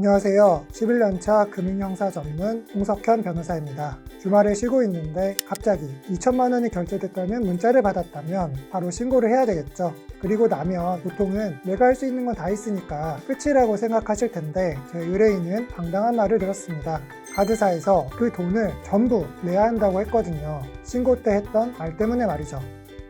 안녕하세요. 11년차 금융형사 전문 홍석현 변호사입니다. 주말에 쉬고 있는데 갑자기 2천만 원이 결제됐다는 문자를 받았다면 바로 신고를 해야 되겠죠. 그리고 나면 보통은 내가 할 수 있는 건 다 있으니까 끝이라고 생각하실 텐데 제 의뢰인은 당당한 말을 들었습니다. 카드사에서 그 돈을 전부 내야 한다고 했거든요. 신고 때 했던 말 때문에 말이죠.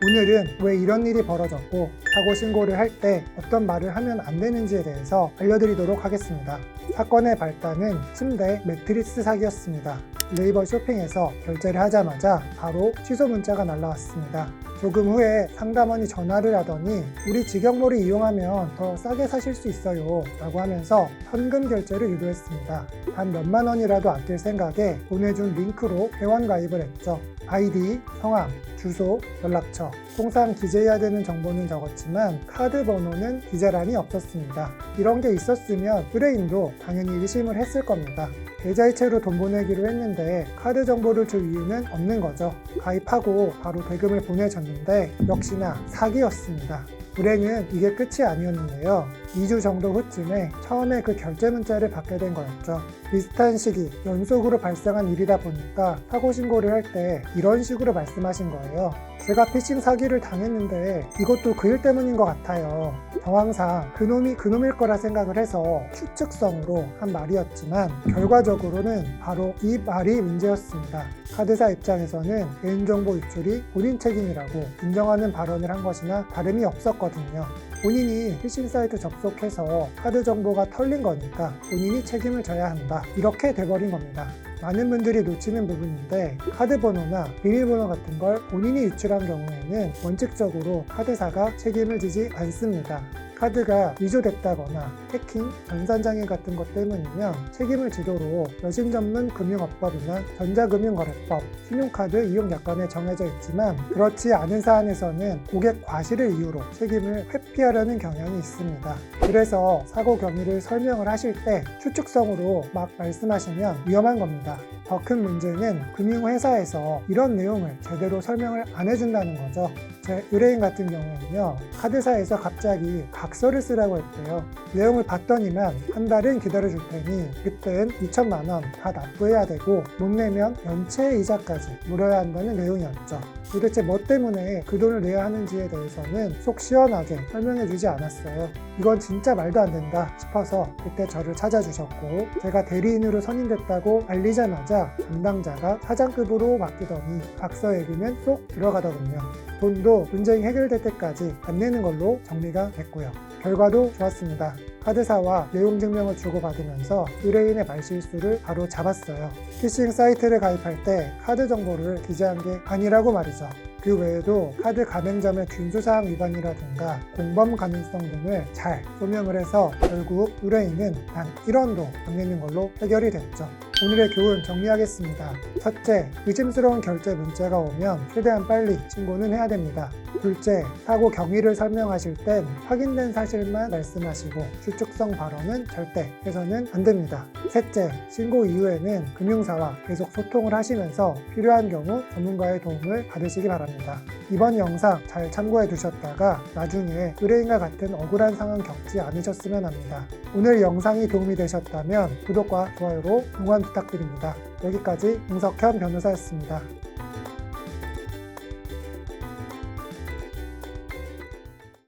오늘은 왜 이런 일이 벌어졌고 사고 신고를 할 때 어떤 말을 하면 안 되는지에 대해서 알려드리도록 하겠습니다. 사건의 발단은 침대 매트리스 사기였습니다. 네이버 쇼핑에서 결제를 하자마자 바로 취소 문자가 날라왔습니다. 조금 후에 상담원이 전화를 하더니 우리 직영몰을 이용하면 더 싸게 사실 수 있어요 라고 하면서 현금 결제를 유도했습니다. 단 몇만 원이라도 아낄 생각에 보내준 링크로 회원 가입을 했죠. 아이디, 성함, 주소, 연락처, 통상 기재해야 되는 정보는 적었지만 카드 번호는 기재란이 없었습니다. 이런 게 있었으면 의뢰인도 당연히 의심을 했을 겁니다. 계좌이체로 돈 보내기로 했는데 카드 정보를 줄 이유는 없는 거죠. 가입하고 바로 대금을 보내줬는데 역시나 사기였습니다. 불행은 이게 끝이 아니었는데요. 2주 정도 후쯤에 처음에 그 결제 문자를 받게 된 거였죠. 비슷한 시기 연속으로 발생한 일이다 보니까 사고 신고를 할 때 이런 식으로 말씀하신 거예요. 제가 피싱 사기를 당했는데 이것도 그 일 때문인 것 같아요. 정황상 그놈이 그놈일 거라 생각을 해서 추측성으로 한 말이었지만 결과적으로는 바로 이 말이 문제였습니다. 카드사 입장에서는 개인정보 유출이 본인 책임이라고 인정하는 발언을 한 것이나 다름이 없었 거든요. 본인이 피싱 사이트 접속해서 카드 정보가 털린 거니까 본인이 책임을 져야 한다. 이렇게 돼버린 겁니다. 많은 분들이 놓치는 부분인데 카드 번호나 비밀번호 같은 걸 본인이 유출한 경우에는 원칙적으로 카드사가 책임을 지지 않습니다. 카드가 위조됐다거나 해킹, 전산장애 같은 것 때문이면 책임을 지도록 여신 전문 금융업법이나 전자금융거래법, 신용카드 이용 약관에 정해져 있지만 그렇지 않은 사안에서는 고객 과실을 이유로 책임을 회피하려는 경향이 있습니다. 그래서 사고 경위를 설명을 하실 때 추측성으로 막 말씀하시면 위험한 겁니다. 더 큰 문제는 금융회사에서 이런 내용을 제대로 설명을 안 해준다는 거죠. 제 의뢰인 같은 경우에는요, 카드사에서 갑자기 각서를 쓰라고 했대요. 내용을 봤더니만 한 달은 기다려줄 테니 그땐 2천만 원 다 납부해야 되고 못 내면 연체 이자까지 물어야 한다는 내용이었죠. 도대체 뭐 때문에 그 돈을 내야 하는지에 대해서는 속 시원하게 설명해 주지 않았어요. 이건 진짜 말도 안 된다 싶어서 그때 저를 찾아주셨고 제가 대리인으로 선임됐다고 알리자마자 담당자가 사장급으로 바뀌더니 각서 얘기는 쏙 들어가더군요. 돈도 분쟁이 해결될 때까지 안 내는 걸로 정리가 됐고요. 결과도 좋았습니다. 카드사와 내용 증명을 주고받으면서 의뢰인의 말실수를 바로 잡았어요. 피싱 사이트를 가입할 때 카드 정보를 기재한 게 아니라고 말이죠. 그 외에도 카드 가맹점의 준수사항 위반이라든가 공범 가능성 등을 잘 소명을 해서 결국 의뢰인은 단 1원도 안 내는 걸로 해결이 됐죠. 오늘의 교훈 정리하겠습니다. 첫째, 의심스러운 결제 문자가 오면 최대한 빨리 신고는 해야 됩니다. 둘째, 사고 경위를 설명하실 땐 확인된 사실만 말씀하시고 추측성 발언은 절대 해서는 안 됩니다. 셋째, 신고 이후에는 금융사와 계속 소통을 하시면서 필요한 경우 전문가의 도움을 받으시기 바랍니다. 이번 영상 잘 참고해 두셨다가 나중에 의뢰인과 같은 억울한 상황 겪지 않으셨으면 합니다. 오늘 영상이 도움이 되셨다면 구독과 좋아요로 응원 부탁드립니다. 여기까지 홍석현 변호사였습니다.